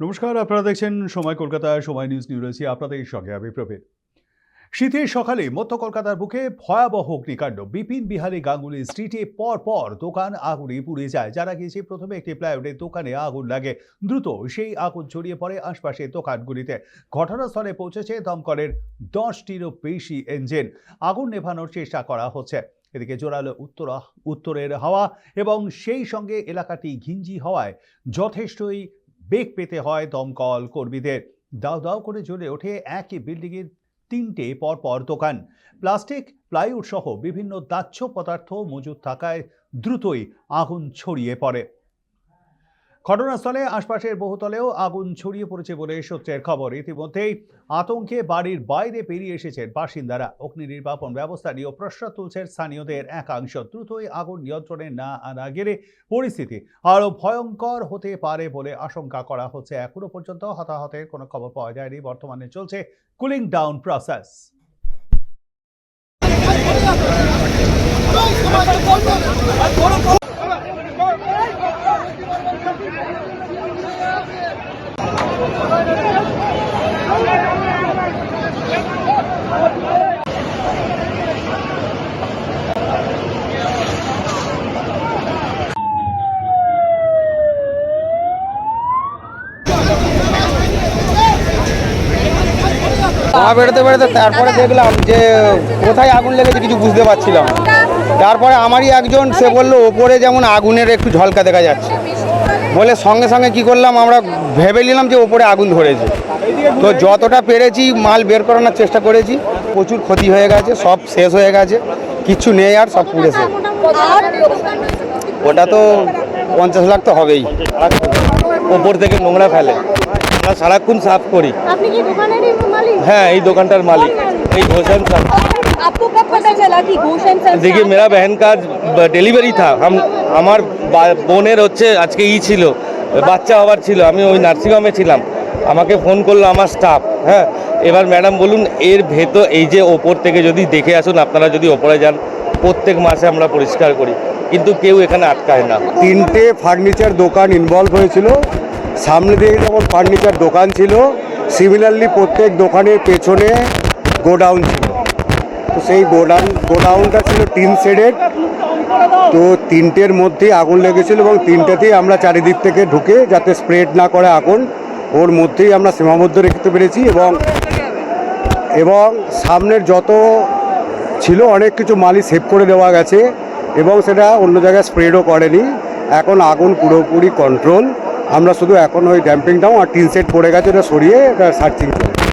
নমস্কার, আপনারা দেখছেন সময় কলকাতা, সময় নিউজ নিউ রয়েছে আপনাদের সঙ্গে আমি প্রবীর। শীতের সকালে মধ্য কলকাতার বুকে ভয়াবহ অগ্নিকাণ্ড। বিপিন বিহারী গাঙ্গুলি স্ট্রিটে পর পর দোকান আগুনে পুড়ে যায়। যারা গিয়েছে, প্রথমে একটি প্লাইউডের দোকানে আগুন লাগে। দ্রুত সেই আগুন ছড়িয়ে পড়ে আশপাশের দোকানগুলিতে। ঘটনাস্থলে পৌঁছেছে দমকলের দশটিরও বেশি ইঞ্জিন আগুন নেভানোর চেষ্টা করা হচ্ছে। এদিকে জোরালো উত্তর, উত্তরের হাওয়া এবং সেই সঙ্গে এলাকাটি ঘিঞ্জি হওয়ায় যথেষ্টই বেগ পেতে হয় দমকল কর্মীদের। দাও দাও করে জ্বলে ওঠে একই বিল্ডিংয়ের তিনটে পরপর দোকান। প্লাস্টিক, প্লাইউড সহ বিভিন্ন দাহ্য পদার্থ মজুদ থাকায় দ্রুতই আগুন ছড়িয়ে পড়ে। ঘটনাস্থলে আশপাশের বহুতলেও আগুন ছড়িয়ে পড়েছে বলে সূত্রের খবর। ইতিমধ্যেই আতঙ্কে বাড়ির বাইরে পেরিয়ে এসেছেন বাসিন্দারা। অগ্নি নির্বাপন ব্যবস্থা নিয়েও প্রশ্ন তুলছেন স্থানীয়দের একাংশ। দ্রুতই আগুন নিয়ন্ত্রণে না আনা গেলে পরিস্থিতি আরও ভয়ঙ্কর হতে পারে বলে আশঙ্কা করা হচ্ছে। এখনও পর্যন্ত হতাহতের কোনো খবর পাওয়া যায়নি। বর্তমানে চলছে কুলিং ডাউন প্রসেস। মা বেরোতে বেরোতে তারপরে দেখলাম যে কোথায় আগুন লেগেছে কিছু বুঝতে পারছিলাম। তারপরে আমারই একজন, সে বলল, ওপরে যেমন আগুনের একটু ঝলকা দেখা যাচ্ছে বলে সঙ্গে সঙ্গে কি করলাম, আমরা ভেবে নিলাম যে ওপরে আগুন ধরেছে। তো যতটা পেরেছি মাল বের করানোর চেষ্টা করেছি, প্রচুর ক্ষতি হয়ে গেছে, সব শেষ হয়ে গেছে কিচ্ছু নেই আর সব পুড়েছে ওটা তো পঞ্চাশ লাখ তো হবেই। ওপর থেকে নোংরা ফেলে। আমরা সারাক্ষণ সাফ করি আপনি কি দোকানেরই मालिक হ্যাঁ এই দোকানটার মালিক এই घोषण साहब आपको कब पता चला कि घोषण सर देखिए मेरा बहन का ডেলিভারি থা हम আমার বা- বোনের হচ্ছে আজকে ই ছিল বাচ্চা হওয়ার ছিল আমি ওই নার্সিংহোমে ছিলাম আমাকে ফোন করলো আমার স্টাফ হ্যাঁ এবার ম্যাডাম বলুন এর ভেতর এই যে ওপর থেকে যদি দেখে আসুন আপনারা যদি ওপরে যান প্রত্যেক মাসে আমরা পরিষ্কার করি কিন্তু কেউ এখানে আটকায় না তিনটে ফার্নিচার দোকান ইনভলভ হয়েছিল সামনে দিকে যেমন ফার্নিচার দোকান ছিল সিমিলারলি প্রত্যেক দোকানের পেছনে গোডাউন ছিল। তো সেই গোডাউন, গোডাউনটা ছিল তিন শেডেড। তো তিনটের মধ্যেই আগুন লেগেছিল এবং তিনটেতেই আমরা চারিদিক থেকে ঢুকে যাতে স্প্রেড না করে আগুন, ওর মধ্যেই আমরা সীমাবদ্ধ রাখতে পেরেছি এবং এবং সামনের যত ছিল অনেক কিছু মালই সেভ করে দেওয়া গেছে এবং সেটা অন্য জায়গায় স্প্রেডও করেনি। এখন আগুন পুরোপুরি কন্ট্রোল আমরা শুধু এখন ওই ড্যাম্পিং ডাউন আর টিন সেট পড়ে গেছে, ওটা সরিয়ে সার্চিং করি